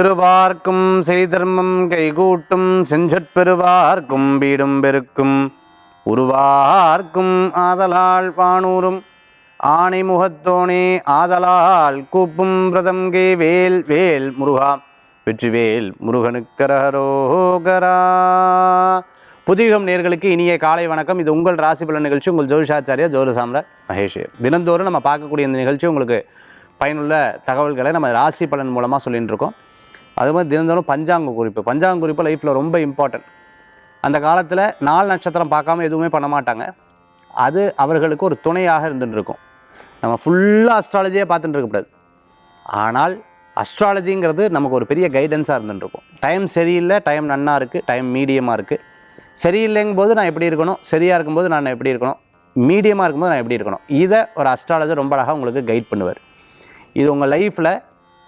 திருவார்க்கும் செய்தர்மம் கைகூட்டும் செஞ்சற்பெருவார்க்கும் வீடும் பெருக்கும். உருவார்க்கும் ஆதலால் வானூரும் ஆணை முகத்தோனே ஆதலால் கூப்பும் பிரதம்கே வேல் வேல் முருகா. வெற்றிவேல் முருகனுக்கரகரோகரா புதியுகம் நேர்களுக்கு இனிய காலை வணக்கம். இது உங்கள் ராசி பலன் நிகழ்ச்சி. உங்கள் ஜோதிஷாச்சாரியா ஜோதி சாம்ராட் மகேஷ். தினந்தோறும் நம்ம பார்க்கக்கூடிய இந்த நிகழ்ச்சி உங்களுக்கு பயனுள்ள தகவல்களை நம்ம ராசி பலன் மூலமாக சொல்லிகிட்டு இருக்கோம் அது மாதிரி தினந்தோறும் பஞ்சாங்க குறிப்பு. பஞ்சாங்க குறிப்பு லைஃப்பில் ரொம்ப இம்பார்ட்டன்ட் அந்த காலத்தில் நாள் நட்சத்திரம் பார்க்காம எதுவுமே பண்ண மாட்டாங்க. அது அவர்களுக்கு ஒரு துணையாக இருந்துட்டுருக்கும். நம்ம ஃபுல்லாக அஸ்ட்ராலஜியே பார்த்துட்டு இருக்கக்கூடாது. ஆனால் அஸ்ட்ராலஜிங்கிறது நமக்கு ஒரு பெரிய கைடன்ஸாக இருந்துட்டுருக்கும். டைம் சரியில்லை டைம் நன்னா இருக்குது டைம் மீடியமாக இருக்குது சரியில்லைங்கும் போது நான் எப்படி இருக்கணும்? சரியாக இருக்கும்போது நான் எப்படி இருக்கணும்? மீடியமாக இருக்கும்போது நான் எப்படி இருக்கணும்? இதை ஒரு அஸ்ட்ராலஜர் ரொம்ப அழகாக உங்களுக்கு கைட் பண்ணுவார். இது உங்கள் லைஃப்பில்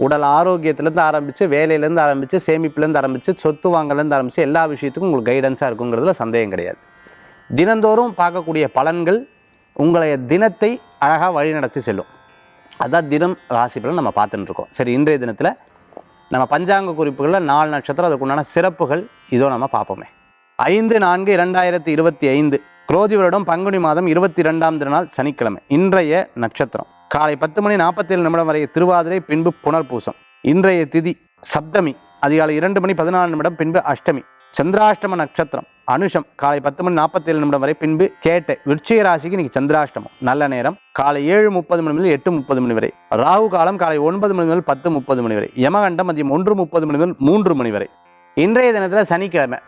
உடல் ஆரோக்கியத்துலேருந்து ஆரம்பித்து வேலையிலேருந்து ஆரம்பித்து சேமிப்புலேருந்து ஆரம்பித்து சொத்து வாங்கலேருந்து ஆரம்பித்து எல்லா விஷயத்துக்கும் உங்களுக்கு கைடன்ஸாக இருக்குங்கிறதுல சந்தேகம் கிடையாது. தினந்தோறும் பார்க்கக்கூடிய பலன்கள் உங்களைய தினத்தை அழகாக வழிநடத்தி செல்லும். அதான் தினம் ராசி பலன் நம்ம பார்த்துட்டுருக்கோம் சரி இன்றைய தினத்தில் நம்ம பஞ்சாங்க குறிப்புகளில் நாலு நட்சத்திரம் அதுக்குண்டான சிறப்புகள் இதோ நம்ம பார்ப்போமே. ஐந்து நான்கு இரண்டாயிரத்தி இருபத்தி ஐந்து. குரோதி வருடம் பங்குனி மாதம் இருபத்தி ரெண்டாம் திருநாள் சனிக்கிழமை. இன்றைய நட்சத்திரம். காலை பத்து மணி நாற்பத்தேழு நிமிடம் வரை திருவாதிரை பின்பு புனர்பூசம். இன்றைய திதி சப்தமி. அதிகாலை இரண்டு மணி பதினாலு நிமிடம் பின்பு அஷ்டமி. சந்திராஷ்டம நட்சத்திரம். அனுஷம் காலை பத்து மணி நாற்பத்தேழு நிமிடம் வரை பின்பு கேட்ட. விருச்சிக ராசிக்கு இன்னைக்கு சந்திராஷ்டமம். நல்ல நேரம். காலை ஏழு முப்பது மணி முதல் எட்டு முப்பது மணி வரை. ராகு காலம் காலை ஒன்பது மணி முதல் பத்து முப்பது மணி வரை. யமகண்டம் மதியம் ஒன்று முப்பது மணி முதல் மூன்று மணி வரை. இன்றைய தினத்தில் சனிக்கிழமை.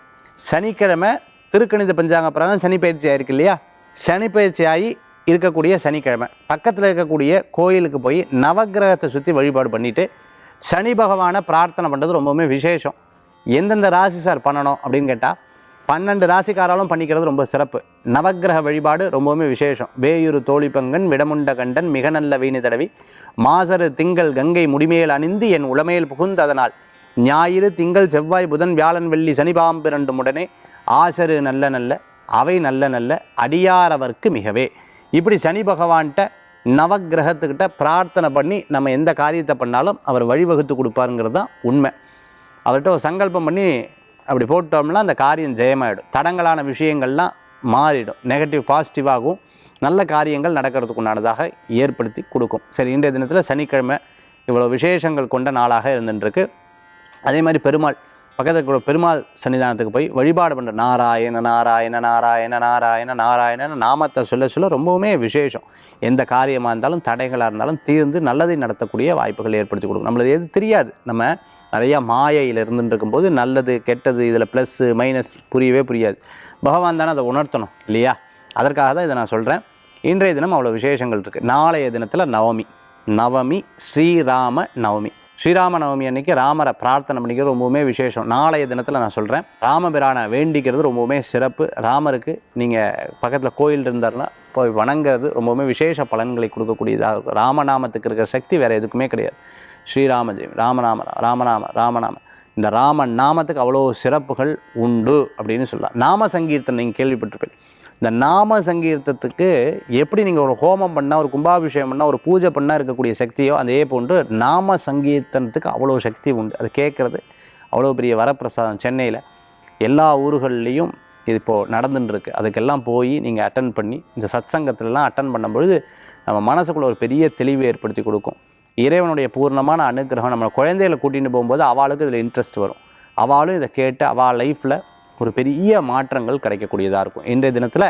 சனிக்கிழமை திருக்கணித பஞ்சாங்க பிரகாரம் சனி பயிற்சி ஆயிருக்கு இல்லையா? சனி பயிற்சி ஆகி இருக்கக்கூடிய சனிக்கிழமை. பக்கத்தில் இருக்கக்கூடிய கோயிலுக்கு போய் நவக்கிரகத்தை சுற்றி வழிபாடு பண்ணிட்டு சனி பகவானை பிரார்த்தனை பண்ணுறது ரொம்பவுமே விசேஷம். எந்தெந்த ராசி சார் பண்ணணும் அப்படின்னு கேட்டால் பன்னெண்டு ராசிக்காராலும் பண்ணிக்கிறது ரொம்ப சிறப்பு. நவக்கிரக வழிபாடு ரொம்பவுமே விசேஷம். வேயூர் தோழிப்பங்கன் விடமுண்ட கண்டன் மிக நல்ல வீணி தடவி மாசரு திங்கள் கங்கை முடிமையில் அணிந்து என் உளமேல் புகுந்ததனால் ஞாயிறு திங்கள் செவ்வாய் புதன் வியாழன் வெள்ளி சனிபாம்பிரண்டும் உடனே ஆசரு நல்ல நல்ல அவை நல்ல நல்ல அடியாரவர்க்கு மிகவே. இப்படி சனி பகவான்கிட்ட நவக்கிரகத்துக்கிட்ட பிரார்த்தனை பண்ணி நம்ம எந்த காரியத்தை பண்ணாலும் அவர் வழிவகுத்து கொடுப்பாருங்கிறது தான் உண்மை. அவர்கிட்ட ஒரு சங்கல்பம் பண்ணி அப்படி போட்டோம்னா அந்த காரியம் ஜெயமாயிடும். தடங்களான விஷயங்கள்லாம் மாறிடும். நெகட்டிவ் பாசிட்டிவாகவும் நல்ல காரியங்கள் நடக்கிறதுக்கு உண்டானதாக ஏற்படுத்தி கொடுக்கும். சரி இன்றைய தினத்தில் சனிக்கிழமை இவ்வளோ விசேஷங்கள் கொண்ட நாளாக இருந்துட்டுருக்கு. அதே மாதிரி பெருமாள் பக்கத்தில் இருக்கிற பெருமாள் சன்னிதானத்துக்கு போய் வழிபாடு பண்ணுற நாராயண நாராயண நாராயண நாராயண நாராயண நாமத்தை சொல்ல சொல்ல ரொம்பவுமே விசேஷம். எந்த காரியமாக இருந்தாலும் தடைகளாக இருந்தாலும் தீர்ந்து நல்லதை நடத்தக்கூடிய வாய்ப்புகள் ஏற்படுத்தி கொடுக்கும். நம்மளுக்கு எது தெரியாது. நம்ம நிறையா மாயையில் இருந்துட்டு போது நல்லது கெட்டது இதில் ப்ளஸ்ஸு மைனஸ் புரியவே புரியாது. பகவான் தானே அதை உணர்த்தணும் இல்லையா? அதற்காக தான் இதை நான் சொல்கிறேன் இன்றைய தினம் அவ்வளோ விசேஷங்கள் இருக்குது நாளைய தினத்தில் நவமி. நவமி ஸ்ரீராம நவமி. ஸ்ரீராம நவமி அன்னைக்கு ராமரை பிரார்த்தனை பண்ணிக்கிறது ரொம்பவுமே விசேஷம். நாளைய தினத்தில் நான் சொல்கிறேன் ராமபிரானை வேண்டிக்கிறது ரொம்பவுமே சிறப்பு. ராமருக்கு நீங்கள் பக்கத்தில் கோயில் இருந்தாருன்னா போய் வணங்குறது ரொம்பவுமே விசேஷ பலன்களை கொடுக்கக்கூடியதாக இருக்கும். ராமநாமத்துக்கு இருக்கிற சக்தி வேறு எதுக்குமே கிடையாது. ஸ்ரீராம ஜெயம் ராமநாம ராமநாம ராமநாம. இந்த ராமன் நாமத்துக்கு அவ்வளோ சிறப்புகள் உண்டு அப்படின்னு சொல்லலாம். நாம சங்கீர்த்தன் நீங்கள் கேள்விப்பட்டிருப்பேன் இந்த நாம சங்கீர்த்தத்துக்கு எப்படி நீங்கள் ஒரு ஹோமம் பண்ணால் ஒரு கும்பாபிஷேகம் பண்ணால் ஒரு பூஜை பண்ணால் இருக்கக்கூடிய சக்தியோ அதே போன்று நாம சங்கீர்த்தனத்துக்கு அவ்வளோ சக்தி உண்டு. அது கேட்குறது அவ்வளோ பெரிய வரப்பிரசாதம் சென்னையில். எல்லா ஊர்கள்லேயும் இது இப்போது நடந்துட்டுருக்கு அதுக்கெல்லாம் போய் நீங்கள் அட்டன் பண்ணி இந்த சத்சங்கத்திலலாம் அட்டன் பண்ணும்பொழுது நம்ம மனசுக்குள்ளே ஒரு பெரிய தெளிவை ஏற்படுத்தி கொடுக்கும். இறைவனுடைய பூர்ணமான அனுகிரகம் நம்ம குழந்தைகளை கூட்டிகிட்டு போகும்போது அவளுக்கு இதில் இன்ட்ரெஸ்ட் வரும். அவளும் இதை கேட்டு அவள் லைஃப்பில் ஒரு பெரிய மாற்றங்கள் கிடைக்கக்கூடியதாக இருக்கும். இன்றைய தினத்தில்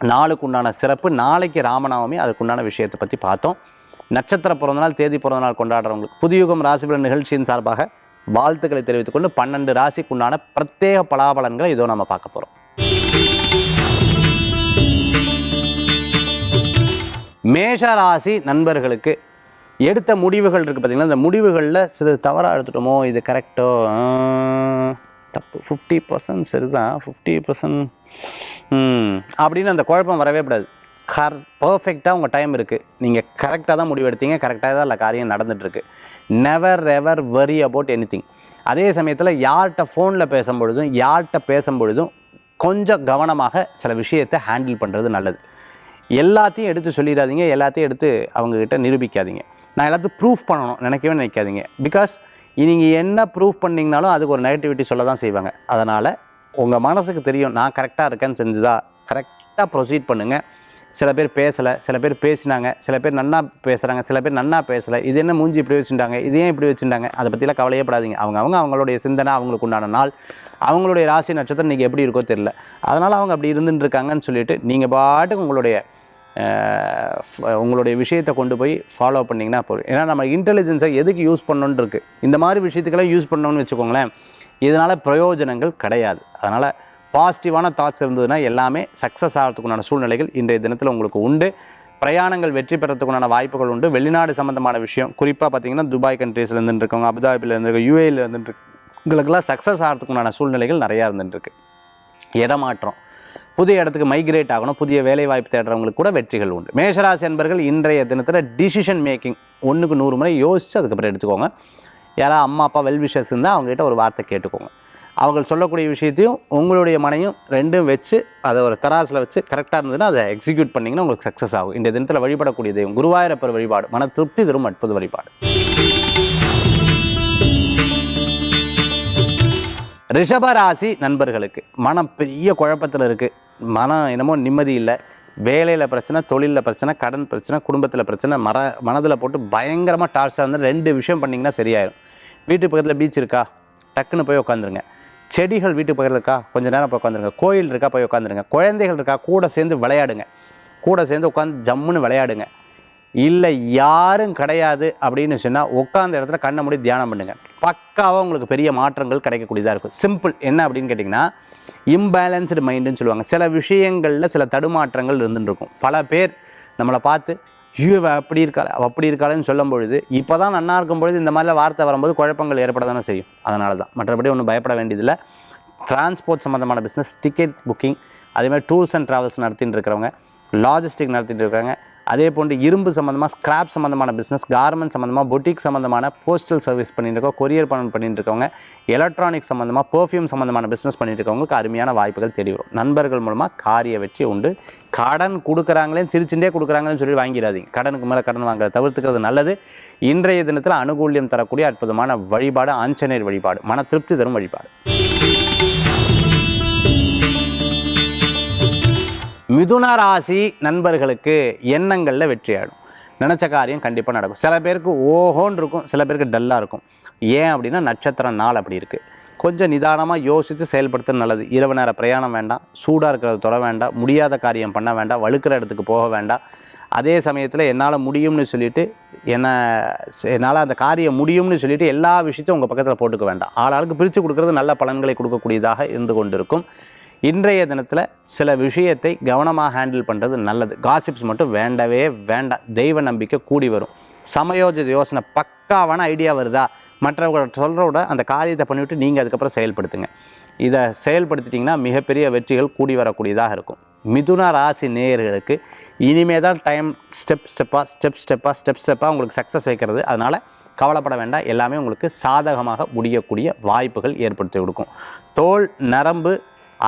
நாளுக்கு உண்டான சிறப்பு நாளைக்கு ராமநவமி அதுக்குண்டான விஷயத்தை பற்றி பார்த்தோம். நட்சத்திர பிறந்தநாள் தேதி பிறந்தநாள் கொண்டாடுறவங்களுக்கு புதுயுகம் ராசிபலன் நிகழ்ச்சியின் சார்பாக வாழ்த்துக்களை தெரிவித்துக்கொண்டு பன்னெண்டு ராசிக்குண்டான பிரத்யேக பலாபலன்களை இதோ நம்ம பார்க்க போகிறோம் மேஷ ராசி நண்பர்களுக்கு எடுத்த முடிவுகள் இருக்குது பார்த்தீங்களா இந்த முடிவுகளில் சிறு தவறாக எடுத்துட்டோமோ? இது கரெக்டோ தப்பு. ஃபிஃப்டி பர்சன்ட் சரிதான். ஃபிஃப்டி பர்சன்ட் அப்படின்னு அந்த குழப்பம் வரவே கூடாது. கர் பர்ஃபெக்டாக உங்கள் டைம் இருக்குது நீங்கள் கரெக்டாக தான் முடிவெடுத்தீங்க கரெக்டாக தான் இல்லை காரியம் நடந்துகிட்ருக்கு never ever worry about any அதே சமயத்தில் யார்கிட்ட ஃபோனில் பேசும்பொழுதும் யார்கிட்ட பேசும்பொழுதும் கொஞ்சம் கவனமாக சில விஷயத்தை ஹேண்டில் பண்ணுறது நல்லது. எல்லாத்தையும் எடுத்து சொல்லிடாதீங்க. எல்லாத்தையும் எடுத்து அவங்கக்கிட்ட நிரூபிக்காதீங்க. நான் எல்லாத்தையும் ப்ரூஃப் பண்ணணும். நினைக்கவே நினைக்காதீங்க. பிகாஸ் நீங்கள் என்ன ப்ரூஃப் பண்ணிங்கனாலும் அதுக்கு ஒரு நெகட்டிவிட்டி சொல்ல தான் செய்வாங்க. அதனால் உங்கள் மனசுக்கு தெரியும் நான் கரெக்டாக இருக்கேன்னு செஞ்சுதா கரெக்டாக ப்ரொசீட் பண்ணுங்கள் சில பேர் பேசலை சில பேர் பேசினாங்க சில பேர் நன்னா பேசுகிறாங்க சில பேர் நன்னா பேசலை இது என்ன மூஞ்சி இப்படி வச்சுட்டாங்க இது ஏன் இப்படி வச்சுட்டாங்க அதை பற்றிலாம் கவலையே படாதீங்க. அவங்க அவங்க அவங்களுடைய சிந்தனை அவங்களுக்கு உண்டான நாள் அவங்களுடைய ராசி நட்சத்திரம் நீங்கள் எப்படி இருக்கோ தெரில அதனால் அவங்க அப்படி இருந்துட்டு இருக்காங்கன்னு சொல்லிட்டு நீங்கள் பாட்டுக்கு உங்களுடைய உங்களுடைய விஷயத்தை கொண்டு போய் ஃபாலோ பண்ணிங்கன்னா போதும். ஏன்னா நம்ம இன்டெலிஜென்ஸை எதுக்கு யூஸ் பண்ணணுன்னு இருக்குது இந்த மாதிரி விஷயத்துக்கெல்லாம் யூஸ் பண்ணணும்னு வச்சுக்கோங்களேன் இதனால் பிரயோஜனங்கள் கிடையாது. அதனால் பாசிட்டிவான தாட்ஸ் இருந்ததுன்னா எல்லாமே சக்ஸஸ் ஆகிறதுக்குண்டான சூழ்நிலைகள் இன்றைய தினத்தில் உங்களுக்கு உண்டு. பிரயாணங்கள் வெற்றி பெறத்துக்குண்டான வாய்ப்புகள் உண்டு. வெளிநாடு சம்மந்தமான விஷயம் குறிப்பாக பார்த்தீங்கன்னா துபாய் கண்ட்ரீஸ்லேருந்து இருக்கவங்க அபுதாபியில் இருந்துருக்கு யூஏயில் இருந்துட்டு உங்களுக்கெல்லாம் சக்ஸஸ் ஆகிறதுக்குண்டான சூழ்நிலைகள் நிறையா இருந்துட்டுருக்கு. இடமாற்றம் புதிய இடத்துக்கு மைக்ரேட் ஆகணும் புதிய வேலை வாய்ப்பு தேடுறவங்களுக்கு கூட வெற்றிகள் உண்டு. மேஷராசி என்பர்கள் இன்றைய தினத்தில் டிசிஷன் மேக்கிங் ஒன்றுக்கு நூறு முறை யோசித்து அதுக்கப்புறம் எடுத்துக்கோங்க. யாராவது அம்மா அப்பா வெல்விஷஸ் இருந்தால் அவங்ககிட்ட ஒரு வார்த்தை கேட்டுக்கோங்க. அவங்க சொல்லக்கூடிய விஷயத்தையும் உங்களுடைய மனையும் ரெண்டும் வச்சு அதை ஒரு தராசில் வச்சு கரெக்டாக இருந்ததுன்னா அதை எக்ஸிக்யூட் பண்ணிங்கன்னா உங்களுக்கு சக்ஸஸ் ஆகும். இந்த தினத்தில் வழிபடக்கூடிய தெய்வம் குருவாயூரப்பர் வழிபாடு. மன திருப்தி தரும் அற்புத வழிபாடு. ரிஷபராசி நண்பர்களுக்கு மனம் பெரிய குழப்பத்தில் இருக்குது மனம் என்னமோ நிம்மதி இல்லை. வேலையில் பிரச்சனை தொழிலில் பிரச்சனை கடன் பிரச்சனை குடும்பத்தில் பிரச்சனை மர மனதில் போட்டு பயங்கரமாக டார்ச்சராக இருந்தால் ரெண்டு விஷயம் பண்ணிங்கன்னா சரியாயிடும் வீட்டு பக்கத்தில் பீச் இருக்கா? டக்குன்னு போய் உட்காந்துருங்க செடிகள் வீட்டு பக்கத்தில் இருக்கா? கொஞ்ச நேரம் போய் உட்காந்துருங்க கோயில் இருக்கா? போய் உட்காந்துருங்க குழந்தைகள் இருக்கா? கூட சேர்ந்து விளையாடுங்க. கூட சேர்ந்து உட்காந்து ஜம்முன்னு விளையாடுங்க. இல்லை யாரும் கிடையாது அப்படின்னு சொன்னால் உட்காந்த இடத்துல கண்ணை மூடி தியானம் பண்ணுங்கள் பக்காவாக உங்களுக்கு பெரிய மாற்றங்கள் கிடைக்கக்கூடியதாக இருக்கும். சிம்பிள் என்ன அப்படின்னு கேட்டிங்கன்னா இம்பேலன்ஸ்டு மைண்டுன்னு சொல்லுவாங்க. சில விஷயங்களில் சில தடுமாற்றங்கள் இருந்துருக்கும். பல பேர் நம்மளை பார்த்து ஐயோ அப்படி இருக்காள் அப்படி இருக்காளேன்னு சொல்லும் பொழுது இப்போ தான் நன்னா இருக்கும் பொழுது இந்த மாதிரிலாம் வார்த்தை வரும்போது குழப்பங்கள் ஏற்பட தானே செய்யும். அதனால தான் மற்றபடி ஒன்றும் பயப்பட வேண்டியதில்லை. டிரான்ஸ்போர்ட் சம்மந்தமான பிஸ்னஸ் டிக்கெட் புக்கிங் அதேமாதிரி டூர்ஸ் அண்ட் ட்ராவல்ஸ் நடத்திட்டு இருக்கிறவங்க லாஜிஸ்டிக் நடத்திட்டு இருக்காங்க அதே போன்று இரும்பு சம்மந்தமாக ஸ்கிராப் சம்மந்தமான பிஸ்னஸ் கார்மெண்ட் சம்மந்தமாக பொட்டிக் சம்மந்தமான போஸ்டல் சர்வீஸ் பண்ணியிருக்கோம் கொரியர் பண்ண பண்ணிட்டு இருக்கவங்க எலக்ட்ரானிக் சம்மந்தமாக பர்ஃப்யூம் சம்மந்தமான பிஸ்னஸ் பண்ணிட்டு இருக்கவங்களுக்கு அருமையான வாய்ப்புகள் தெரிய வரும். நண்பர்கள் மூலமாக காரிய வெற்றி உண்டு. கடன் கொடுக்குறாங்களே சிரிச்சுட்டே கொடுக்குறாங்களேன்னு சொல்லி வாங்கிடாதீங்க. கடனுக்கு மேலே கடன் வாங்குறத தவிர்த்துக்கிறது நல்லது. இன்றைய தினத்தில் அனுகூல்யம் தரக்கூடிய அற்புதமான வழிபாடு ஆஞ்சநேயர் வழிபாடு மன திருப்தி தரும் வழிபாடு. மிதுன ராசி நண்பர்களுக்கு எண்ணங்களில் வெற்றி ஆடும் நினச்ச காரியம் கண்டிப்பாக நடக்கும். சில பேருக்கு ஓஹோன்னு இருக்கும் சில பேருக்கு டல்லாக இருக்கும். ஏன் அப்படின்னா நட்சத்திரம் நாள் அப்படி இருக்குது கொஞ்சம் நிதானமாக யோசித்து செயல்படுத்துறது நல்லது. இரவு நேர பிரயாணம் வேண்டாம் சூடாக இருக்கிறத தொட வேண்டாம் முடியாத காரியம் பண்ண வேண்டாம் வழுக்கிற இடத்துக்கு போக வேண்டாம். அதே சமயத்தில் என்னால் முடியும்னு சொல்லிட்டு என்ன என்னால் அந்த காரியம் முடியும்னு சொல்லிட்டு எல்லா விஷயத்தையும் உங்கள் பக்கத்தில் போட்டுக்க வேண்டாம். ஆளாளுக்கு பிரித்து கொடுக்குறது நல்ல பலன்களை கொடுக்கக்கூடியதாக இருந்து கொண்டிருக்கும். இன்றைய தினத்தில் சில விஷயத்தை கவனமாக ஹேண்டில் பண்ணுறது நல்லது. காசிப்ஸ் மட்டும் வேண்டவே வேண்டாம். தெய்வ நம்பிக்கை கூடி வரும். சமயோஜித யோசனை பக்காவான ஐடியா வருதா? மற்றவங்க சொல்கிறோட அந்த காரியத்தை பண்ணிவிட்டு நீங்கள் அதுக்கப்புறம் செயல்படுத்துங்க. இதை செயல்படுத்திட்டிங்கன்னா மிகப்பெரிய வெற்றிகள் கூடி வரக்கூடியதாக இருக்கும். மிதுன ராசி நேயர்களுக்கு இனிமே தான் டைம் ஸ்டெப் ஸ்டெப்பாக ஸ்டெப் ஸ்டெப்பாக ஸ்டெப் ஸ்டெப்பாக உங்களுக்கு சக்ஸஸ் வைக்கிறது. அதனால் கவலைப்பட வேண்டாம். எல்லாமே உங்களுக்கு சாதகமாக முடியக்கூடிய வாய்ப்புகள் ஏற்படுத்தி கொடுக்கும். தோல் நரம்பு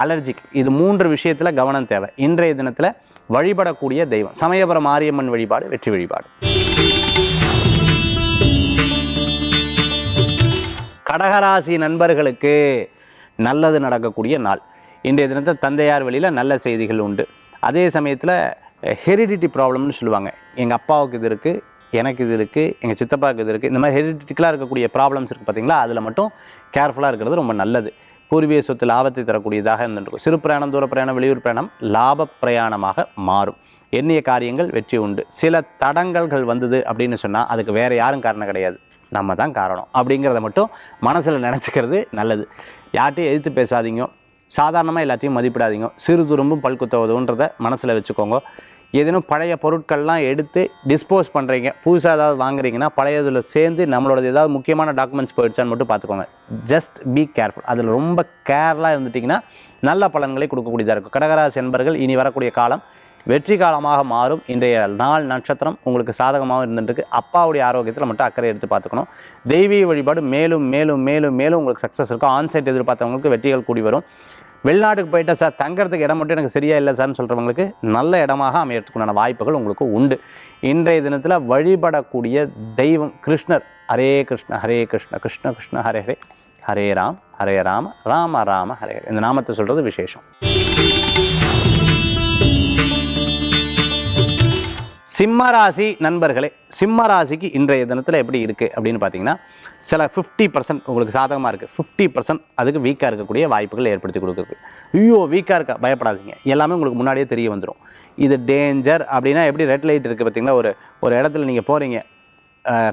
அலர்ஜிக் இது மூன்று விஷயத்தில் கவனம் தேவை. இன்றைய தினத்தில் வழிபடக்கூடிய தெய்வம். சமயபுரம் மாரியம்மன் வழிபாடு வெற்றி வழிபாடு. கடகராசி நண்பர்களுக்கு நல்லது நடக்கக்கூடிய நாள். இன்றைய தினத்தில் தந்தையார் வழியில் நல்ல செய்திகள் உண்டு. அதே சமயத்தில் ஹெரிடிட்டி ப்ராப்ளம்னு சொல்லுவாங்க. எங்கள் அப்பாவுக்கு இது இருக்குது எனக்கு இது இருக்குது எங்கள் சித்தப்பாவுக்கு இது இருக்குது இந்த மாதிரி ஹெரிடிட்டிக்கலாக இருக்கக்கூடிய ப்ராப்ளம்ஸ் இருக்குது பார்த்தீங்களா அதில் மட்டும் கேர்ஃபுல்லாக இருக்கிறது ரொம்ப நல்லது. பூர்வீக சொத்து லாபத்தை தரக்கூடியதாக இருந்துருக்கும். சிறு பிரயாணம் தூர பிரயாணம் வெளியூர் பிரயாணம் லாப பிரயாணமாக மாறும். எண்ணிய காரியங்கள் வெற்றி உண்டு. சில தடங்கல்கள் வந்தது அப்படின்னு சொன்னால் அதுக்கு வேறு யாரும் காரணம் கிடையாது. நம்ம தான் காரணம். அப்படிங்கிறத மட்டும் மனசில் நினச்சிக்கிறது நல்லது. யார்கிட்டையும் எதிர்த்து பேசாதீங்க. சாதாரணமாக எல்லாத்தையும் மதிப்பிடாதீங்க. சிறு துரும்பும் பல்குத்த உதவுன்றதை மனசில் வச்சுக்கோங்க. ஏதேனும் பழைய பொருட்கள்லாம் எடுத்து டிஸ்போஸ் பண்ணுறீங்க புதுசாக ஏதாவது வாங்குறீங்கன்னா பழையதில் சேர்ந்து நம்மளோட ஏதாவது முக்கியமான டாக்குமெண்ட்ஸ் போயிடுச்சான்னு மட்டும் பார்த்துக்கோங்க. ஜஸ்ட் பி கேர்ஃபுல் அதில் ரொம்ப கேர்லாக இருந்துட்டிங்கன்னா நல்ல பலன்களை கொடுக்கக்கூடியதாக இருக்கும். கடகராசி என்பர்கள் இனி வரக்கூடிய காலம் வெற்றி காலமாக மாறும். இன்றைய நாள் நட்சத்திரம் உங்களுக்கு சாதகமாக இருந்துருக்கு அப்பாவுடைய ஆரோக்கியத்தில் மட்டும் அக்கறை எடுத்து பார்த்துக்கணும். தெய்வீக வழிபாடு மேலும் மேலும் மேலும் மேலும் உங்களுக்கு சக்ஸஸ் இருக்கும். ஆன்சைட் எதிர்பார்த்தவங்களுக்கு வெற்றிகள் கூடி வரும். வெளிநாட்டுக்கு போயிட்டா சார் தங்கறதுக்கு இடம் மட்டும் எனக்கு சரியா இல்லை சார்னு சொல்கிறவங்களுக்கு நல்ல இடமாக அமையறதுக்குண்டான வாய்ப்புகள் உங்களுக்கு உண்டு. இன்றைய தினத்தில் வழிபடக்கூடிய தெய்வம் கிருஷ்ணர். ஹரே கிருஷ்ண ஹரே கிருஷ்ண கிருஷ்ண கிருஷ்ண ஹரே ஹரே. ஹரே ராம் ஹரே ராம ராம ராம ஹரே ஹரே. இந்த நாமத்தை சொல்கிறது விசேஷம். சிம்மராசி நண்பர்களே சிம்மராசிக்கு இன்றைய தினத்தில் எப்படி இருக்குது அப்படின்னு பார்த்தீங்கன்னா சில ஃபிஃப்டி பர்சன்ட் உங்களுக்கு சாதகமாக இருக்குது ஃபிஃப்டி பர்சன்ட் அதுக்கு வீக்காக இருக்கக்கூடிய வாய்ப்புகள் ஏற்படுத்தி கொடுக்குது. ஐயோ வீக்காக இருக்கா? பயப்படாதீங்க. எல்லாமே உங்களுக்கு முன்னாடியே தெரிய வந்துடும் இது டேஞ்சர் அப்படின்னா எப்படி ரெட் லைட் இருக்குது பார்த்தீங்களா? ஒரு ஒரு இடத்துல நீங்கள் போகிறீங்க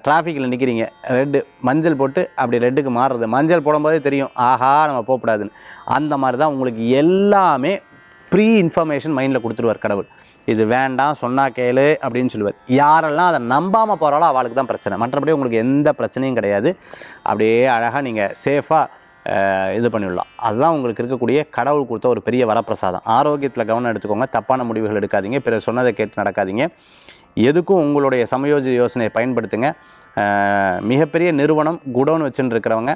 டிராஃபிக்கில் நிற்கிறீங்க ரெட்டு மஞ்சள் போட்டு அப்படி ரெட்டுக்கு மாறுறது. மஞ்சள் போடும்போதே தெரியும். ஆஹா நம்ம போகக்கூடாதுன்னு. அந்த மாதிரி தான் உங்களுக்கு எல்லாமே ப்ரீ இன்ஃபர்மேஷன் மைண்டில் கொடுத்துருவார் கடவுள். இது வேண்டாம் சொன்னா கேளு அப்படின்னு சொல்லுவார். யாரெல்லாம் அதை நம்பாமல் போகிறாலோ அவளுக்கு தான் பிரச்சனை. மற்றபடி உங்களுக்கு எந்த பிரச்சனையும் கிடையாது. அப்படியே அழகாக நீங்கள் சேஃபாக இது பண்ணிவிடலாம் அதுதான் உங்களுக்கு இருக்கக்கூடிய கடவுள் கொடுத்த ஒரு பெரிய வரப்பிரசாதம். ஆரோக்கியத்தில் கவனம் எடுத்துக்கோங்க. தப்பான முடிவுகள் எடுக்காதீங்க. பிறர் சொன்னதை கேட்டு நடக்காதீங்க. எதுக்கும் உங்களுடைய சமயோஜித யோசனையை பயன்படுத்துங்க. மிகப்பெரிய நிறுவனம் குடோன் வச்சுன்னு இருக்கிறவங்க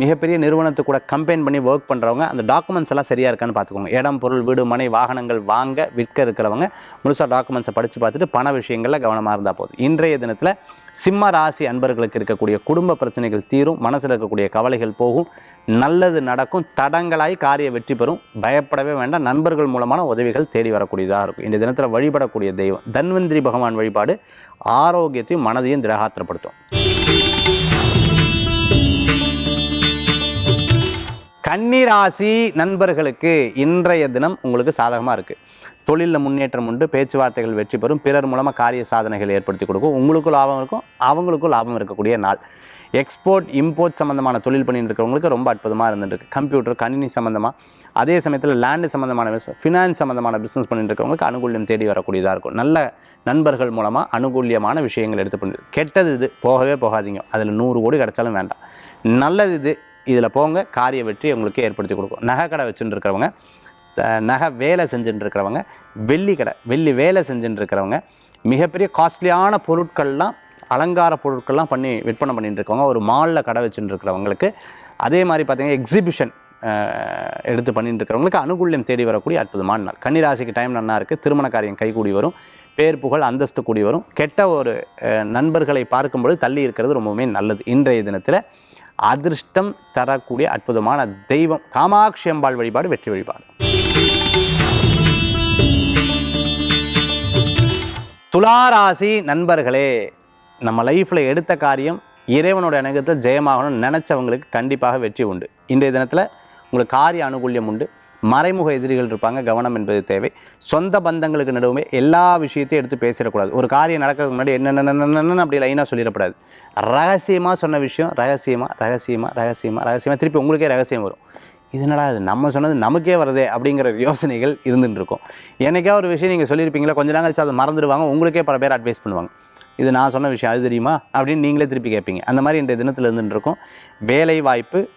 மிகப்பெரிய நிறுவனத்து கூட கம்பெயின் பண்ணி ஒர்க் பண்ணுறவங்க அந்த டாக்குமெண்ட்ஸ் எல்லாம் சரியாக இருக்கான்னு பார்த்துக்கோங்க. இடம் பொருள் வீடு மனை வாகனங்கள் வாங்க விற்க இருக்கிறவங்க முழுசாக டாக்குமெண்ட்ஸை படித்து பார்த்துட்டு பண விஷயங்களில் கவனமாக இருந்தால் போதும். இன்றைய தினத்தில் சிம்ம ராசி அன்பர்களுக்கு இருக்கக்கூடிய குடும்ப பிரச்சனைகள் தீரும் மனசில் இருக்கக்கூடிய கவலைகள் போகும் நல்லது நடக்கும் தடங்களாய் காரிய வெற்றி பெறும் பயப்படவே வேண்டாம் நண்பர்கள் மூலமான உதவிகள் தேடி வரக்கூடியதாக இருக்கும். இந்த தினத்தில் வழிபடக்கூடிய தெய்வம் தன்வந்திரி பகவான் வழிபாடு ஆரோக்கியத்தையும் மனதையும் திரகாத்திரப்படுத்தும் கன்னிராசி நண்பர்களுக்கு இன்றைய தினம் உங்களுக்கு சாதகமாக இருக்குது தொழிலில் முன்னேற்றம் உண்டு பேச்சுவார்த்தைகள் வெற்றி பெறும் பிறர் மூலமாக காரிய சாதனைகள் ஏற்படுத்தி கொடுக்கும். உங்களுக்கும் லாபம் இருக்கும் அவங்களுக்கும் லாபம் இருக்கக்கூடிய நாள். எக்ஸ்போர்ட் இம்போர்ட் சம்மந்தமான தொழில் பண்ணிட்டு இருக்கிறவங்களுக்கு ரொம்ப அற்புதமாக இருந்துருக்கு கம்ப்யூட்டர் கணினி சம்மந்தமாக அதே சமயத்தில் லேண்டு சம்மந்தமான பிஸ்னஸ் ஃபினான்ஸ் சம்மந்தமான பிஸ்னஸ் பண்ணிட்டு இருக்கவங்களுக்கு அனுகூல்யம் தேடி வரக்கூடியதாக இருக்கும். நல்ல நண்பர்கள் மூலமாக அனுகூல்யமான விஷயங்கள் எடுத்து பண்ணி கெட்டது இது போகவே போகாதீங்க. அதில் நூறு கோடி கிடைச்சாலும் வேண்டாம். நல்லது இது இதில் போங்க காரிய வெற்றி உங்களுக்கு ஏற்படுத்தி கொடுக்கும். நகை கடை வச்சுட்டு இருக்கிறவங்க நகை வேலை செஞ்சுட்டு இருக்கிறவங்க வெள்ளி கடை வெள்ளி வேலை செஞ்சுட்டு இருக்கிறவங்க மிகப்பெரிய காஸ்ட்லியான பொருட்கள்லாம் அலங்கார பொருட்கள்லாம் பண்ணி விற்பனை பண்ணிட்டு இருக்கவங்க ஒரு மாலில் கடை வச்சுட்டு இருக்கிறவங்களுக்கு அதே மாதிரி பார்த்தீங்கன்னா எக்ஸிபிஷன் எடுத்து பண்ணிட்டு இருக்கிறவங்களுக்கு அனுகூல்யம் தேடி வரக்கூடிய அற்புதமான நாள். கன்னிராசிக்கு டைம் நல்லா இருக்குது திருமண காரியம் கைகூடி வரும் பேர் புகழ் அந்தஸ்து கூடி வரும். கெட்ட ஒரு நண்பர்களை பார்க்கும்பொழுது தள்ளி இருக்கிறது ரொம்பவுமே நல்லது. இன்றைய தினத்தில் அதிர்ஷ்டம் தரக்கூடிய அற்புதமான தெய்வம். காமாட்சி அம்பாள் வழிபாடு வெற்றி வழிபாடு. துளாராசி நண்பர்களே நம்ம லைஃப்பில் எடுத்த காரியம் இறைவனோட இணக்கத்தில் ஜெயமாகணும்னு நினச்சவங்களுக்கு கண்டிப்பாக வெற்றி உண்டு. இன்றைய தினத்தில் உங்களுக்கு காரிய அனுகூல்யம் உண்டு. மறைமுக எதிரிகள் இருப்பாங்க கவனம் என்பது தேவை. சொந்த பந்தங்களுக்கு நடுவுமே எல்லா விஷயத்தையும் எடுத்து பேசிடக்கூடாது. ஒரு காரியம் நடக்கிறதுக்கு முன்னாடி என்னென்ன அப்படி லைனாக சொல்லிடக்கூடாது. ரகசியமாக சொன்ன விஷயம் ரகசியமாக ரகசியமாக ரகசியமாக ரகசியமாக திருப்பி உங்களுக்கே ரகசியம் வரும். இது என்னடா இது? நம்ம சொன்னது நமக்கே வருதே அப்படிங்கிற யோசனைகள் இருந்துகிட்டு இருக்கும். எனக்கே ஒரு விஷயம் நீங்கள் சொல்லியிருப்பீங்களா? கொஞ்ச நாள் கழிச்சு அதை மறந்துடுவாங்க. உங்களுக்கே பல பேர் அட்வைஸ் பண்ணுவாங்க. இது நான் சொன்ன விஷயம் அது தெரியுமா? அப்படின்னு நீங்களே திருப்பி கேட்பீங்க. அந்த மாதிரி இந்த தினத்தில் இருந்துகிட்டு இருக்கும். வேலை வாய்ப்பு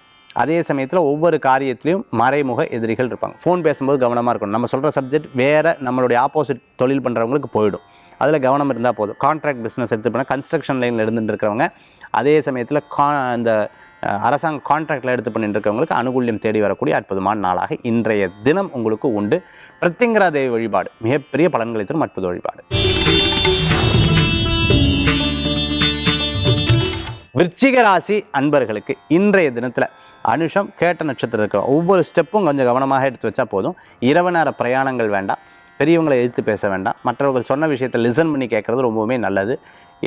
அதே சமயத்தில் ஒவ்வொரு காரியத்திலையும் மறைமுக எதிரிகள் இருப்பாங்க. ஃபோன் பேசும்போது கவனமாக இருக்கணும். நம்ம சொல்கிற சப்ஜெக்ட் வேறு நம்மளுடைய ஆப்போசிட் தொழில் பண்ணுறவங்களுக்கு போயிடும். அதில் கவனம் இருந்தால் போதும். கான்ட்ராக்ட் பிஸ்னஸ் எடுத்து பண்ணால் கன்ஸ்ட்ரக்ஷன் லைனில் இருந்துட்டு இருக்கிறவங்க அதே சமயத்தில் கா இந்த அரசாங்க கான்ட்ராக்டில் எடுத்து பண்ணிட்டு இருக்கவங்களுக்கு அனுகூல்யம் தேடி வரக்கூடிய அற்புதமான நாளாக இன்றைய தினம் உங்களுக்கு உண்டு. பிரத்திங்கரா தேவி வழிபாடு மிகப்பெரிய பலன்களை தரும் அற்புத வழிபாடு. விருச்சிக ராசி அன்பர்களுக்கு இன்றைய தினத்தில் அனுஷம் கேட்ட நட்சத்திரம் இருக்கிற ஒவ்வொரு ஸ்டெப்பும் கொஞ்சம் கவனமாக எடுத்து வச்சா போதும். இரவு நேர பிரயாணங்கள் வேண்டாம். பெரியவங்களை எதிர்த்து பேச வேண்டாம். மற்றவர்கள் சொன்ன விஷயத்தை லிசன் பண்ணி கேட்குறது ரொம்பவுமே நல்லது.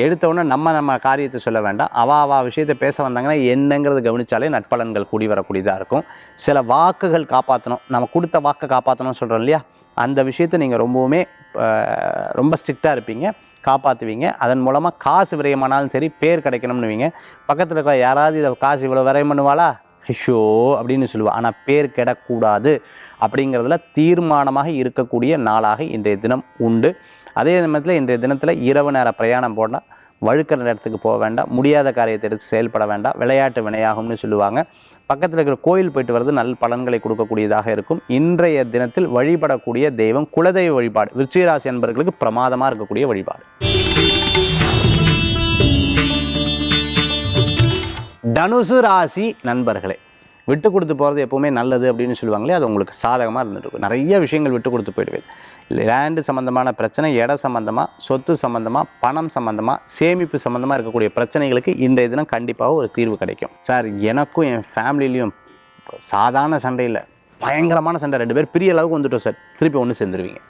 எடுத்தவுடனே நம்ம நம்ம காரியத்தை சொல்ல வேண்டாம். அவா அவா விஷயத்தை பேச வந்தாங்கன்னா என்னங்கிறது கவனிச்சாலே நட்பலன்கள் கூடி வரக்கூடியதாக இருக்கும். சில வாக்குகள் காப்பாற்றணும் நம்ம கொடுத்த வாக்கை காப்பாற்றணும்னு சொல்கிறோம் இல்லையா? அந்த விஷயத்தை நீங்கள் ரொம்பவுமே ரொம்ப ஸ்ட்ரிக்டாக இருப்பீங்க. காப்பாற்றுவீங்க அதன் மூலமாக காசு விரயமானாலும் சரி பேர் கிடைக்கணும்னுவீங்க. பக்கத்தில் இருக்க யாராவது இதை காசு இவ்வளோ விரயம் பண்ணுவாளா? ஐயோ அப்படின்னு சொல்லுவாள் ஆனால் பேர் கெடக்கூடாது அப்படிங்கிறதுல தீர்மானமாக இருக்கக்கூடிய நாளாக இன்றைய தினம் உண்டு. அதே சமயத்தில் இன்றைய தினத்தில் இரவு நேர பிரயாணம் போனால் வழுக்கிற இடத்துக்கு போக வேண்டாம். முடியாத காரியத்தை எடுத்து செயல்பட வேண்டாம். விளையாட்டு வினையாகும்னு சொல்லுவாங்க. பக்கத்தில் இருக்கிற கோயில் போயிட்டு வர்றது நல்ல பலன்களை கொடுக்கக்கூடியதாக இருக்கும். இன்றைய தினத்தில் வழிபடக்கூடிய தெய்வம் குலதெய்வ வழிபாடு. விருச்சிகராசி என்பர்களுக்கு பிரமாதமாக இருக்கக்கூடிய வழிபாடு. தனுசு ராசி நண்பர்களே விட்டு கொடுத்து போகிறது எப்போவுமே நல்லது அப்படின்னு சொல்லுவாங்களே அது உங்களுக்கு சாதகமாக இருந்துட்டு இருக்கும் நிறைய விஷயங்கள் விட்டு கொடுத்து போயிடுவேன். லேண்டு சம்மந்தமான பிரச்சனை இட சம்மந்தமாக சொத்து சம்மந்தமாக பணம் சம்மந்தமாக சேமிப்பு சம்மந்தமாக இருக்கக்கூடிய பிரச்சனைகளுக்கு இன்றைய தினம் கண்டிப்பாக ஒரு தீர்வு கிடைக்கும். சார் எனக்கும் என் ஃபேமிலிலையும் சாதாரண சண்டையில் பயங்கரமான சண்டை. ரெண்டு பேர் பெரிய அளவுக்கு வந்துட்டோம் சார். திருப்பி ஒன்று சேர்ந்துருவீங்க.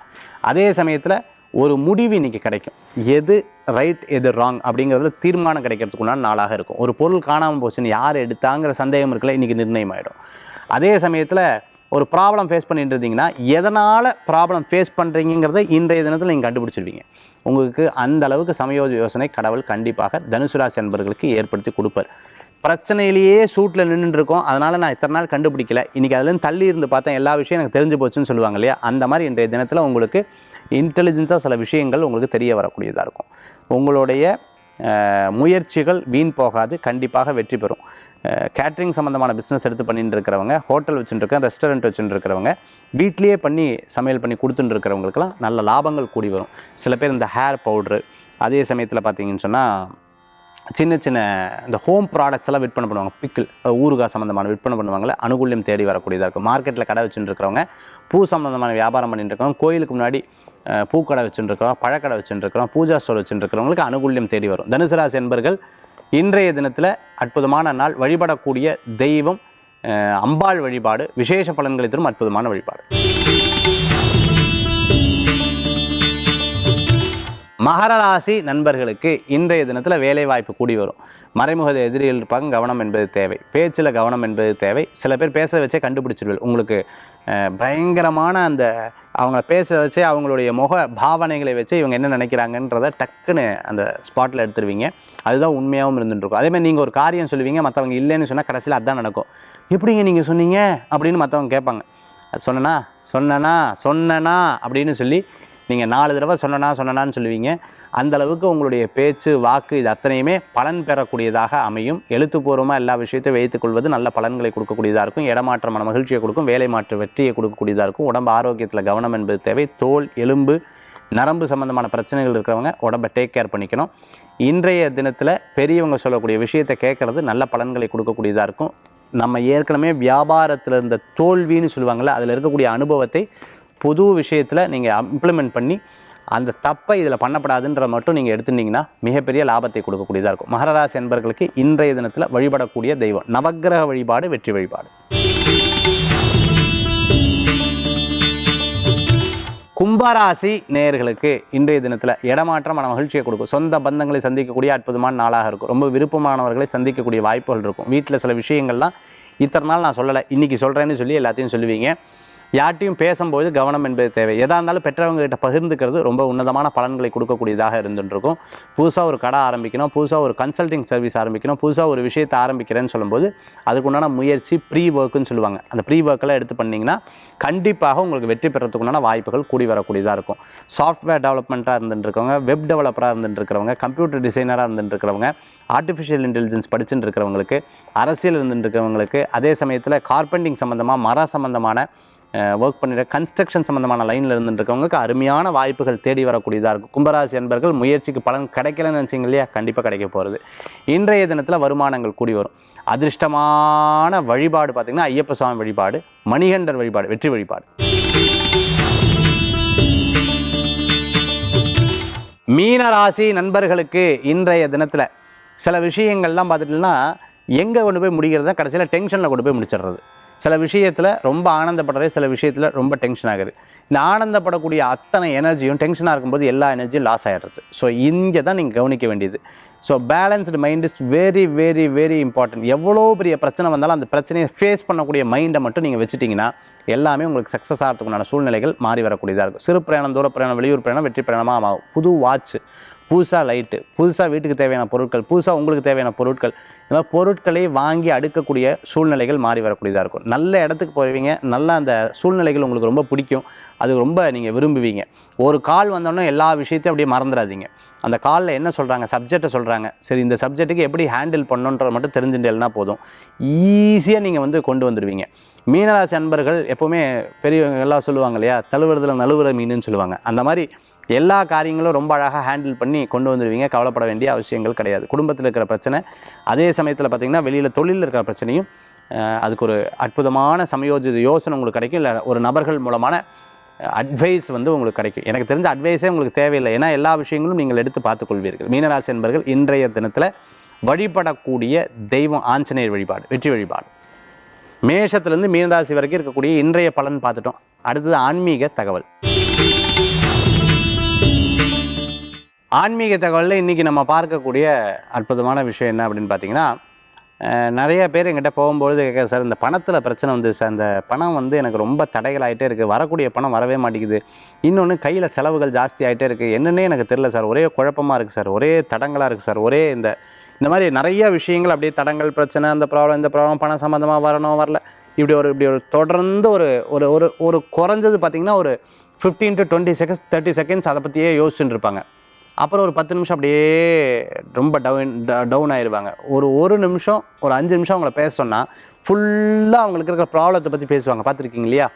அதே சமயத்தில் ஒரு முடிவு இன்றைக்கி கிடைக்கும். எது ரைட் எது ராங் அப்படிங்கிறதுல தீர்மானம் கிடைக்கிறதுக்குள்ளான நாளாக இருக்கும். ஒரு பொருள் காணாமல் போச்சுன்னு யார் எடுத்தாங்கிற சந்தேகம் இருக்கல இன்றைக்கி நிர்ணயம் ஆகிடும் அதே சமயத்தில் ஒரு ப்ராப்ளம் ஃபேஸ் பண்ணிட்டு இருந்தீங்கன்னா எதனால் ப்ராப்ளம் ஃபேஸ் பண்ணுறீங்கிறத இன்றைய தினத்தில் நீங்கள் கண்டுபிடிச்சிருவீங்க. உங்களுக்கு அந்த அளவுக்கு சமயோஜ யோசனை கடவுள் கண்டிப்பாக தனுசு ராசி அன்பர்களுக்கு ஏற்படுத்தி கொடுப்பார். பிரச்சனையிலேயே சூட்டில் நின்றுருக்கோம் அதனால் நான் இத்தனை நாள் கண்டுபிடிக்கல. இன்றைக்கி அதுலேருந்து தள்ளி இருந்து பார்த்தேன். எல்லா விஷயம் எனக்கு தெரிஞ்சு போச்சுன்னு சொல்லுவாங்க இல்லையா? அந்த மாதிரி இன்றைய தினத்தில் உங்களுக்கு இன்டெலிஜென்ஸாக சில விஷயங்கள் உங்களுக்கு தெரிய வரக்கூடியதாக இருக்கும். உங்களுடைய முயற்சிகள் வீண் போகாது கண்டிப்பாக வெற்றி பெறும். கேட்ரிங் சம்மந்தமான பிஸ்னஸ் எடுத்து பண்ணிட்டு இருக்கிறவங்க ஹோட்டல் வச்சுட்டுருக்கேன் ரெஸ்டாரண்ட் வச்சுட்டு இருக்கிறவங்க வீட்லேயே பண்ணி சமையல் பண்ணி கொடுத்துட்டு நல்ல லாபங்கள் கூடி வரும். சில பேர் இந்த ஹேர் பவுட்ரு அதே சமயத்தில் பார்த்தீங்கன்னு சொன்னால் சின்ன சின்ன இந்த ஹோம் ப்ராடக்ட்ஸ் எல்லாம் விற்பனை பண்ணுவாங்க. பிக்கிள் ஊறுகாய் சம்மந்தமான விற்பனை பண்ணுவாங்கல்ல அனுகூல்யம் தேடி வரக்கூடியதாக இருக்கும். மார்க்கெட்டில் கடை வச்சுட்டு இருக்கிறவங்க பூ சம்மந்தமான வியாபாரம் பண்ணிட்டு இருக்கவங்க கோயிலுக்கு முன்னாடி பூக்கடை வச்சுட்டு பழக்கடை வச்சுருக்கிறோம் பூஜா ஸ்டோர் வச்சுட்டு அனுகூல்யம் தேடி வரும். தனுசு ராசி என்பர்கள் இன்றைய தினத்தில் அற்புதமான நாள் வழிபடக்கூடிய தெய்வம் அஹ், அம்பாள் வழிபாடு விசேஷ பலன்களை தரும் அற்புதமான வழிபாடு. மகர ராசி நண்பர்களுக்கு இன்றைய தினத்தில் வேலைவாய்ப்பு கூடி வரும். மறைமுக எதிரிகள் இருப்பாங்க கவனம் என்பது தேவை. பேச்சில் கவனம் என்பது தேவை. சில பேர் பேச வச்சே கண்டுபிடிச்சிருவீர்கள். உங்களுக்கு பயங்கரமான அந்த அவங்கள பேச வச்சு அவங்களுடைய முக பாவனைகளை வச்சு இவங்க என்ன நினைக்கிறாங்கன்றத டக்குன்னு அந்த ஸ்பாட்டில் எடுத்துருவீங்க. அதுதான் உண்மையாகவும் இருந்துட்டுருக்கும். அதேமாதிரி நீங்கள் ஒரு காரியம் சொல்லுவீங்க மற்றவங்க இல்லைன்னு சொன்னால் கடைசியில் அதுதான் நடக்கும். எப்படிங்க நீங்கள் சொன்னீங்க? அப்படின்னு மற்றவங்க கேட்பாங்க. அது சொன்னனா? சொன்னனா? சொன்னனா? அப்படின்னு சொல்லி நீங்கள் நாலு தடவை சொன்னனா சொன்னனான்னு சொல்லுவீங்க. அந்த அளவுக்கு உங்களுடைய பேச்சு வாக்கு இது அத்தனையுமே பலன் பெறக்கூடியதாக அமையும். எழுத்துப்பூர்வமாக எல்லா விஷயத்தையும் வைத்துக்கொள்வது நல்ல பலன்களை கொடுக்கக்கூடியதாக இருக்கும். இடமாற்றமான மகிழ்ச்சியை கொடுக்கும். வேலை மாற்று வெற்றியை கொடுக்கக்கூடியதாக இருக்கும். உடம்பு ஆரோக்கியத்தில் கவனம் என்பது தேவை. தோல் எலும்பு நரம்பு சம்பந்தமான பிரச்சனைகள் இருக்கிறவங்க உடம்பை டேக் கேர் பண்ணிக்கணும். இன்றைய தினத்தில் பெரியவங்க சொல்லக்கூடிய விஷயத்தை கேட்குறது நல்ல பலன்களை கொடுக்கக்கூடியதாக இருக்கும். நம்ம ஏற்கனவே வியாபாரத்தில் இருந்த தோல்வின்னு சொல்லுவாங்கள்ல அதில் இருக்கக்கூடிய அனுபவத்தை புது விஷயத்தில் நீங்கள் இம்ப்ளிமெண்ட் பண்ணி அந்த தப்பை இதில் பண்ணப்படாதுன்ற மட்டும் நீங்கள் எடுத்துட்டீங்கன்னா மிகப்பெரிய லாபத்தை கொடுக்கக்கூடியதாக இருக்கும். மகராசி என்பர்களுக்கு இன்றைய தினத்தில் வழிபடக்கூடிய தெய்வம். நவக்கிரக வழிபாடு வெற்றி வழிபாடு. கும்பராசி நேயர்களுக்கு இன்றைய தினத்தில் இடமாற்றம் மன மகிழ்ச்சியை கொடுக்கும். சொந்த பந்தங்களை சந்திக்கக்கூடிய அற்புதமான நாளாக இருக்கும். ரொம்ப விருப்பமானவர்களை சந்திக்கக்கூடிய வாய்ப்புகள் இருக்கும். வீட்டில் சில விஷயங்கள்லாம் இத்தனை நாள் நான் சொல்லலை. இன்றைக்கி சொல்கிறேன்னு சொல்லி எல்லாத்தையும் சொல்லுவீங்க. யார்ட்டையும் பேசும்போது கவனம் என்பது தேவை. எதாக இருந்தாலும் பெற்றவங்க கிட்ட பகிர்ந்துக்கிறது ரொம்ப உன்னதமான பலன்களை கொடுக்கக்கூடியதாக இருந்துருக்கும் புதுசாக ஒரு கடை ஆரம்பிக்கணும் புதுசாக ஒரு கன்சல்டிங் சர்வீஸ் ஆரம்பிக்கணும் புதுசாக ஒரு விஷயத்தை ஆரம்பிக்கிறேன்னு சொல்லும்போது அதுக்குண்டான முயற்சி ப்ரீ ஒர்க்குன்னு சொல்லுவாங்க. அந்த ப்ரீ ஒர்க்கெல்லாம் எடுத்து பண்ணிங்கன்னா கண்டிப்பாக உங்களுக்கு வெற்றி பெறத்துக்குண்டான வாய்ப்புகள் கூடி வரக்கூடியதாக இருக்கும். சாஃப்ட்வேர் டெவலப்மெண்ட்டாக இருந்துட்டுருக்கவங்க வெப் டெவலப்பராக இருந்துட்டுருக்கிறவங்க கம்ப்யூட்டர் டிசைனராக இருந்துட்டுருக்கிறவங்க ஆர்டிஃபிஷியல் இன்டெலிஜென்ஸ் படிச்சுட்டு இருக்கிறவங்களுக்கு அரசியல் இருந்துட்டு இருக்கிறவங்களுக்கு அதே சமயத்தில் கார்பெண்டிங் சம்மந்தமாக மர சம்மந்தமான ஒர்க் பண்ணுற கன்ஸ்ட்ரக்ஷன் சம்மந்தமான லைனில் இருந்துட்டு இருக்கவங்களுக்கு அருமையான வாய்ப்புகள் தேடி வரக்கூடியதாக இருக்கும். கும்பராசி என்பர்கள் முயற்சிக்கு பலன் கிடைக்கலன்னு நினச்சிங்க இல்லையா? கண்டிப்பாக கிடைக்க போகிறது இன்றைய தினத்தில் வருமானங்கள் கூடி வரும். அதிர்ஷ்டமான வழிபாடு பார்த்திங்கன்னா ஐயப்ப சுவாமி வழிபாடு மணிகண்டர் வழிபாடு வெற்றி வழிபாடு. மீனராசி நண்பர்களுக்கு இன்றைய தினத்தில் சில விஷயங்கள்லாம் பார்த்துட்டோம்னா எங்கே கொண்டு போய் முடிகிறதா கடைசியில் டென்ஷனில் கொண்டு போய் முடிச்சிடுறது. சில விஷயத்தில் ரொம்ப ஆனந்தப்படுறது சில விஷயத்தில் ரொம்ப டென்ஷன் ஆகுது. இந்த ஆனந்தப்படக்கூடிய அத்தனை எனர்ஜியும் டென்ஷனாக இருக்கும்போது எல்லா எனர்ஜியும் லாஸ் ஆகிடுறது ஸோ இங்கே தான் நீங்கள் கவனிக்க வேண்டியது. So balanced mind is very very very important எவ்வளோ பெரிய பிரச்சனை வந்தாலும் அந்த பிரச்சனையை ஃபேஸ் பண்ணக்கூடிய மைண்டை மட்டும் நீங்கள் வச்சுட்டிங்கன்னா எல்லாமே உங்களுக்கு சக்ஸஸ் ஆகிறதுக்குண்டான சூழ்நிலைகள் மாறி வரக்கூடியதாக இருக்கும். சிறு பிரயாணம் தூர பிரயாணம் வெளியூர் பிரயாணம் வெற்றி பிரயாணமாக ஆகும். புது வாட்ச் புதுசாக லைட்டு புதுசாக வீட்டுக்கு தேவையான பொருட்கள் புதுசாக உங்களுக்கு தேவையான பொருட்கள் இந்த மாதிரி பொருட்களை வாங்கி அடுக்கக்கூடிய சூழ்நிலைகள் மாறி வரக்கூடியதாக இருக்கும். நல்ல இடத்துக்கு போவீங்க நல்ல அந்த சூழ்நிலைகள் உங்களுக்கு ரொம்ப பிடிக்கும். அது ரொம்ப நீங்கள் விரும்புவீங்க. ஒரு கால் வந்தோடனே எல்லா விஷயத்தையும் அப்படியே மறந்துடாதீங்க. அந்த காலில் என்ன சொல்கிறாங்க சப்ஜெக்டை சொல்கிறாங்க சரி இந்த சப்ஜெக்ட்டுக்கு எப்படி ஹேண்டில் பண்ணணுன்றத மட்டும் தெரிஞ்சுட்டேன்னா போதும். ஈஸியாக நீங்கள் வந்து கொண்டு வந்துடுவீங்க. மீனராசி அன்பர்கள் எப்போவுமே பெரியவங்க எல்லாம் சொல்லுவாங்க இல்லையா தழுவுறதுல நழுவுற மீனுன்னு சொல்லுவாங்க. அந்த மாதிரி எல்லா காரியங்களும் ரொம்ப அழகாக ஹேண்டில் பண்ணி கொண்டு வந்துடுவீங்க கவலைப்பட வேண்டிய அவசியங்கள் கிடையாது. குடும்பத்தில் இருக்கிற பிரச்சனை அதே சமயத்தில் பார்த்திங்கன்னா வெளியில் தொழிலில் இருக்கிற பிரச்சனையும் அஹ், அதுக்கு ஒரு அற்புதமான சமயோஜித யோசனை உங்களுக்கு கிடைக்கும். இல்லை ஒரு நபர்கள் மூலமான அட்வைஸ் வந்து உங்களுக்கு கிடைக்கும். எனக்கு தெரிஞ்ச அட்வைஸே உங்களுக்கு தேவையில்லை. ஏன்னா எல்லா விஷயங்களும் நீங்கள் எடுத்து பார்த்துக்கொள்வீர்கள். மீனராசி என்பர்கள் இன்றைய தினத்தில் வழிபடக்கூடிய தெய்வம் ஆஞ்சநேயர் வழிபாடு வெற்றி வழிபாடு. மேஷத்துலேருந்து மீனராசி வரைக்கும் இருக்கக்கூடிய இன்றைய பலன் பார்த்துட்டோம். அடுத்தது ஆன்மீக தகவல். ஆன்மீக தகவலில் இன்றைக்கி நம்ம பார்க்கக்கூடிய அற்புதமான விஷயம் என்ன அப்படின்னு பார்த்தீங்கன்னா நிறைய பேர் எங்கிட்ட போகும்பொழுது கேட்க சார் இந்த பணத்தில் பிரச்சனை வந்து சார் இந்த பணம் வந்து எனக்கு ரொம்ப தடைகளாகிட்டே இருக்குது வரக்கூடிய பணம் வரவே மாட்டேங்குது. இன்னொன்று கையில் செலவுகள் ஜாஸ்தி ஆகிட்டே இருக்குது என்னென்னே எனக்கு தெரில சார். ஒரே குழப்பமாக இருக்குது சார். ஒரே தடங்களாக இருக்குது சார். ஒரே இந்த இந்த மாதிரி நிறைய விஷயங்கள் அப்படியே தடங்கள் பிரச்சனை அந்த ப்ராப்ளம் இந்த ப்ராப்ளம் பணம் சம்மந்தமாக வரணும் வரல. இப்படி ஒரு இப்படி ஒரு தொடர்ந்து ஒரு ஒரு ஒரு ஒரு குறைஞ்சது பார்த்திங்கன்னா ஒரு fifteen to twenty seconds thirty seconds அதை பற்றியே யோசிச்சுட்டு இருப்பாங்க. அப்புறம் ஒரு பத்து நிமிஷம் அப்படியே ரொம்ப டவுன் டவுன் ஆயிடுவாங்க ஒரு ஒரு நிமிஷம் ஒரு அஞ்சு நிமிஷம் அவங்கள பேச சொன்னால் ஃபுல்லாக அவங்களுக்கு இருக்கிற ப்ராப்ளத்தை பற்றி பேசுவாங்க. பார்த்துருக்கீங்க இல்லையா?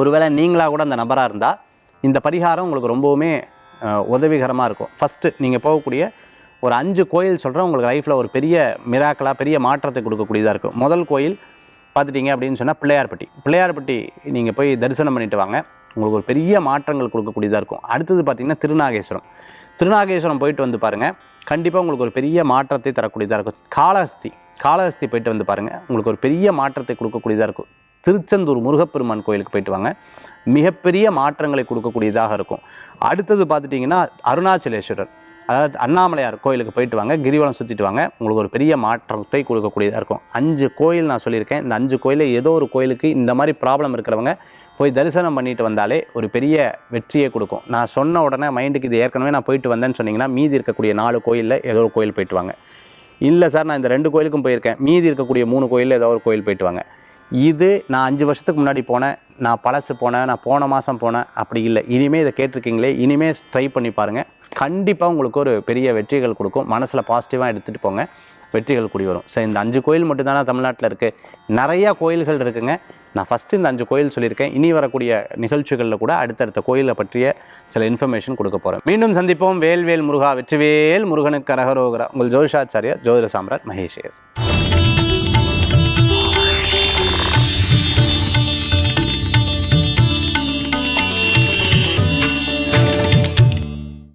ஒருவேளை நீங்களாக கூட அந்த நபராக இருந்தால் இந்த பரிகாரம் உங்களுக்கு ரொம்பவுமே உதவிகரமாக இருக்கும். ஃபஸ்ட்டு நீங்கள் போகக்கூடிய ஒரு அஞ்சு கோயில் சொல்கிறேன் உங்களுக்கு லைஃப்பில் ஒரு பெரிய மிராக்கலாக பெரிய மாற்றத்தை கொடுக்கக்கூடியதாக இருக்கும். முதல் கோயில் பார்த்துட்டீங்க அப்படின்னு சொன்னால் பிள்ளையார்பட்டி. பிள்ளையார்பட்டி நீங்கள் போய் தரிசனம் பண்ணிட்டு வாங்க. உங்களுக்கு ஒரு பெரிய மாற்றங்கள் கொடுக்கக்கூடியதாக இருக்கும். அடுத்தது பார்த்திங்கன்னா திருநாகேஸ்வரம். திருநாகேஸ்வரம் போயிட்டு வந்து பாருங்கள் கண்டிப்பாக உங்களுக்கு ஒரு பெரிய மாற்றத்தை தரக்கூடியதாக இருக்கும். காளஹஸ்தி காளஹஸ்தி போயிட்டு வந்து பாருங்கள் உங்களுக்கு ஒரு பெரிய மாற்றத்தை கொடுக்கக்கூடியதாக இருக்கும். திருச்செந்தூர் முருகப்பெருமான் கோயிலுக்கு போயிட்டு வாங்க. மிகப்பெரிய மாற்றங்களை கொடுக்கக்கூடியதாக இருக்கும். அடுத்தது பார்த்துட்டிங்கன்னா அருணாச்சலேஸ்வரர் அதாவது அண்ணாமலையார் கோயிலுக்கு போயிட்டு வாங்க. கிரிவலம் சுற்றிட்டு வாங்க. உங்களுக்கு ஒரு பெரிய மாற்றத்தை கொடுக்கக்கூடியதாக இருக்கும். அஞ்சு கோயில் நான் சொல்லியிருக்கேன். இந்த அஞ்சு கோயிலில் ஏதோ ஒரு கோயிலுக்கு இந்த மாதிரி ப்ராப்ளம் இருக்கிறவங்க போய் தரிசனம் பண்ணிட்டு வந்தாலே ஒரு பெரிய வெற்றியை கொடுக்கும். நான் சொன்ன உடனே மைண்டுக்கு இது ஏற்கனவே நான் போயிட்டு வந்தேன்னு சொன்னீங்கன்னா மீதி இருக்கக்கூடிய நாலு கோயிலில் ஏதோ ஒரு கோயில் போயிட்டு வாங்க. இல்லை சார் நான் இந்த ரெண்டு கோயிலுக்கும் போயிருக்கேன். மீதி இருக்கக்கூடிய மூணு கோயிலில் ஏதோ ஒரு கோயில் போயிட்டு வாங்க. இது நான் அஞ்சு வருஷத்துக்கு முன்னாடி போனேன். நான் பழசு போனேன். நான் போன மாதம் போனேன். அப்படி இல்லை. இனிமேல் இதை கேட்டிருக்கீங்களே இனிமேல் ட்ரை பண்ணி பாருங்கள் கண்டிப்பாக உங்களுக்கு ஒரு பெரிய வெற்றிகள் கொடுக்கும். மனசில் பாசிட்டிவாக எடுத்துகிட்டு போங்க. வெற்றிகள் கூடி வரும். சரி இந்த அஞ்சு கோயில் மட்டும்தானே தமிழ்நாட்டில் இருக்குது நிறையா கோயில்கள் இருக்குங்க. நான் ஃபஸ்ட்டு இந்த அஞ்சு கோயில் சொல்லியிருக்கேன். இனி வரக்கூடிய நிகழ்ச்சிகளில் கூட அடுத்தடுத்த கோயிலை பற்றிய சில இன்ஃபர்மேஷன் கொடுக்க போகிறேன் மீண்டும் சந்திப்போம். வேல்வேல் முருகா வெற்றிவேல் முருகனுக்கு அரகரோகரா. உங்கள் ஜோதிஷாச்சாரியா ஜோதிட சாம்ராட் மகேஷ்